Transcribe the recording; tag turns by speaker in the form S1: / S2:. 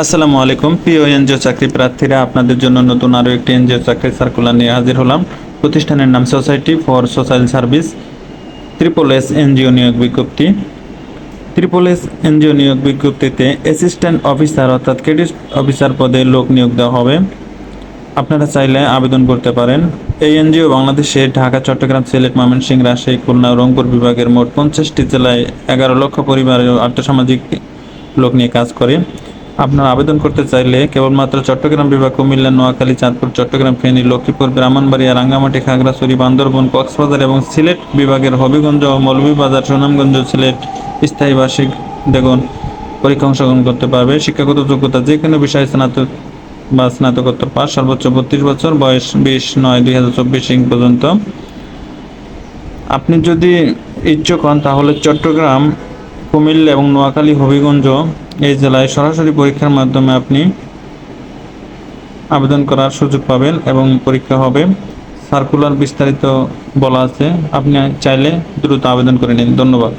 S1: আসসালামু আলাইকুম। প্রিয় এনজিও চাকরি প্রার্থীরা, আপনাদের জন্য নতুন আরও একটি এনজিও চাকরি সার্কুলার নিয়ে হাজির হলাম। প্রতিষ্ঠানের নাম society for social service triple S NGO নিয়োগ বিজ্ঞপ্তি। ত্রিপল এস এনজিও নিয়োগ বিজ্ঞপ্তিতে অ্যাসিস্ট্যান্ট অফিসার অর্থাৎ ক্রেডিট অফিসার পদে লোক নিয়োগ দেওয়া হবে। আপনারা চাইলে আবেদন করতে পারেন। এই এনজিও বাংলাদেশে ঢাকা, চট্টগ্রাম, সিলেট, ময়মনসিংহ, রাজশাহী, খুলনা, রংপুর বিভাগের মোট পঞ্চাশটি জেলায় এগারো লক্ষ পরিবারের আর্থসামাজিক লোক নিয়ে কাজ করে। আপনারা আবেদন করতে চাইলে কেবলমাত্র চট্টগ্রাম বিভাগ, কুমিল্লা, নোয়াখালী, চাঁদপুর, চট্টগ্রাম, ফেনী, লক্ষ্মীপুর, ব্রাহ্মণবাড়িয়া, রাঙ্গামাটি, খাগড়াছড়ি, বান্দরবন, কক্সবাজার এবং সিলেট বিভাগের হবিগঞ্জ ও মৌলভীবাজার, সুনামগঞ্জ সিলেট স্থায়ী বার্ষিক দেগন পরীক্ষা অংশগ্রহণ করতে পারবে। শিক্ষাগত যোগ্যতা যে কোনো বিষয়ে স্নাতক বা স্নাতকোত্তর পাস, সর্বোচ্চ বত্রিশ বছর, বয়স বিশ নয়, দুই হাজার চব্বিশ ইং পর্যন্ত। আপনি যদি ইচ্ছুক হন তাহলে চট্টগ্রাম কুমিল্লা এবং নোয়াখালী হবিগঞ্জ এই জেলায় সরাসরি পরীক্ষার মাধ্যমে আপনি আবেদন করার সুযোগ পাবেন এবং পরীক্ষা হবে। সার্কুলার বিস্তারিত বলা আছে। আপনি চাইলে দ্রুত আবেদন করে নিন। ধন্যবাদ।